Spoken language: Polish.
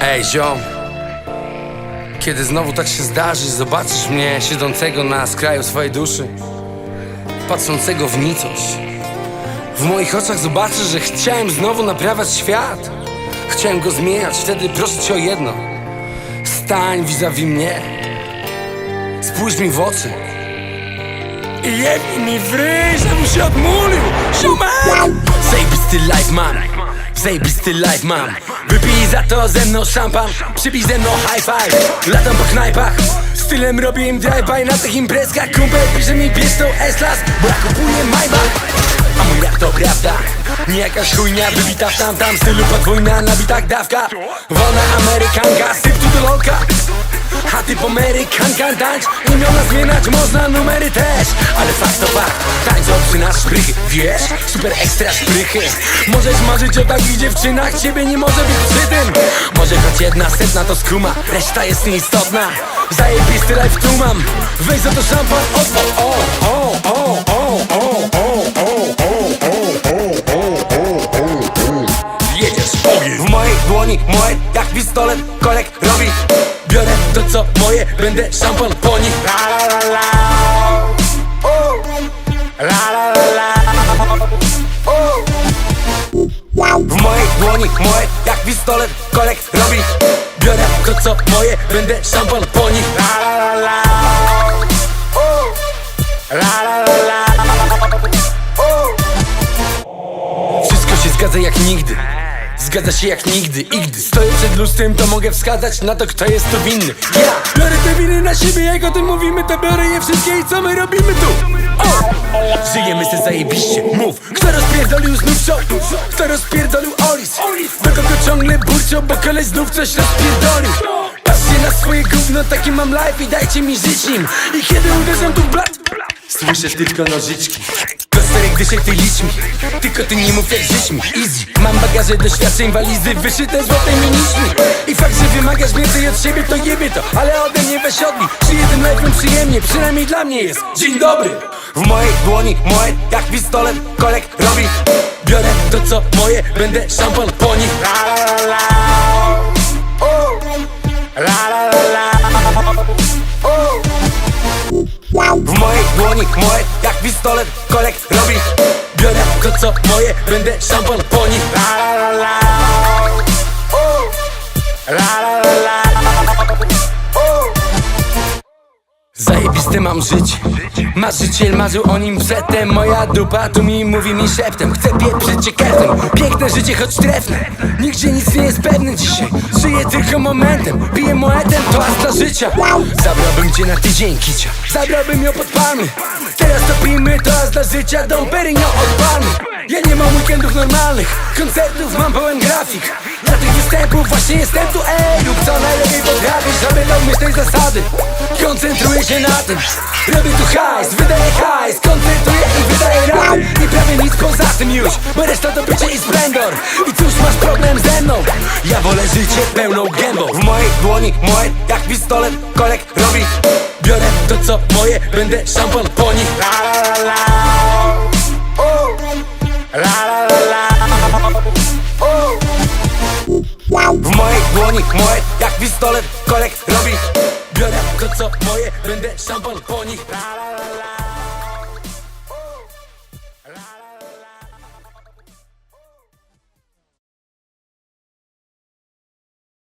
Ej, ziom. Kiedy znowu tak się zdarzy Zobaczysz mnie siedzącego na skraju swojej duszy Patrzącego w nicość. W moich oczach zobaczysz, że chciałem znowu naprawiać świat. Chciałem go zmieniać, wtedy proszę cię o jedno. Stań vis-a-vis mnie. Spójrz mi w oczy. I jebnij mi w ryj, żebym się odmulił. Ziomek! Zajebisty life mam. Zajebisty life mam Wypij za to ze mną szampan Przybij ze mną high five. Latam po knajpach Stylem robię im drive-by na tych imprezkach. Kumpel pisze mi bierz tą S-Class Bo ja kupuję Maybach A mój rap to prawda? Nie jakaś chujnia wybita w tam tam Stylu podwójna nabitach dawka. Wolna amerykanka Syp tu do lolka a ty Amerykanka tańcz Imiona zmieniać można, numery też przy nas szprychy Wiesz, super ekstra szprychy Możesz marzyć o takich dziewczynach Ciebie nie może być przy tym Może choć jedna setna to skuma Reszta jest nieistotna Zajebisty life tu mam Weź za to szampan, odpal O, o, o, o, o, o, o, o, o, o, o, Jedziesz ogień W mojej dłoni moje jak pistolet kolek robi Biorę to co moje, będę szampan po nich La la la la. La la dłoni moje jak pistolet kolek robi. Biorę to co moje, będę szampan po nich. La la la la. La la la la. Wszystko się zgadza jak nigdy Zgadza się jak nigdy i gdy stoję przed lustrem to mogę wskazać na to kto jest tu winny. Ja biorę te winy na siebie jak o tym mówimy to biorę je wszystkie i co my robimy tu? O! Żyjemy se zajebiście, mów Kto rozpierdolił znów show? Kto rozpierdolił Olis? Do kogo ciągle burczą, bo koleś znów coś rozpierdolił? Patrzcie na swoje gówno, taki mam life i dajcie mi żyć nim. I kiedy uderzam tu blat? Słyszę tylko nożyczki Dyszek ty licz mi Tylko ty nie mów jak żyć mi. Easy. Mam bagaże doświadczeń walizy Wyszyte złotymi nićmi I fakt, że wymagasz więcej od siebie to jebie to Ale ode mnie weź odbij Żyję tym life'em przyjemnie Przynajmniej dla mnie jest. Dzień dobry. W mojej dłoni moje jak pistolet kolek robi. Biorę to co moje Będę szampan po nich. La la la la. O. La la la la. O. W mojej dłoni moje pistolet kolek robi Biorę to co moje, będę szampan po nich. La la la la. La la la la. Zajebiste mam życie Marzyciel marzył o nim przedtem. Moja dupa tu mi mówi mi szeptem. Chcę pieprzyć cię każdym Piękne życie, choć trefne. Nigdzie nic nie jest pewne dzisiaj. Żyję tylko momentem. Piję moetem, to dla życia. Zabrałbym cię na tydzień kicia. Zabrałbym ją pod palmy Teraz topimy, to dla życia Dom Perignon od palmy Ja nie mam weekendów normalnych Koncertów mam pełen grafik. Dla tych występów właśnie jestem tu Ej, lub co najlepiej potrafisz Żeby dał tej zasady. Koncentruję się na tym Robię tu hajs, wydaję hajs Koncentruję i wydaję rapy I prawie nic poza tym już Bo reszta to bycie i splendor. I cóż masz problem ze mną? Ja wolę życie pełną gębą. W mojej dłoni moje jak pistolet kolek robi Biorę to co moje, będę szampan po nich. La la la la. O. La la la la. O. W mojej dłoni moje jak pistolet kolek robi. Biorę to co moje, będę szampan po nich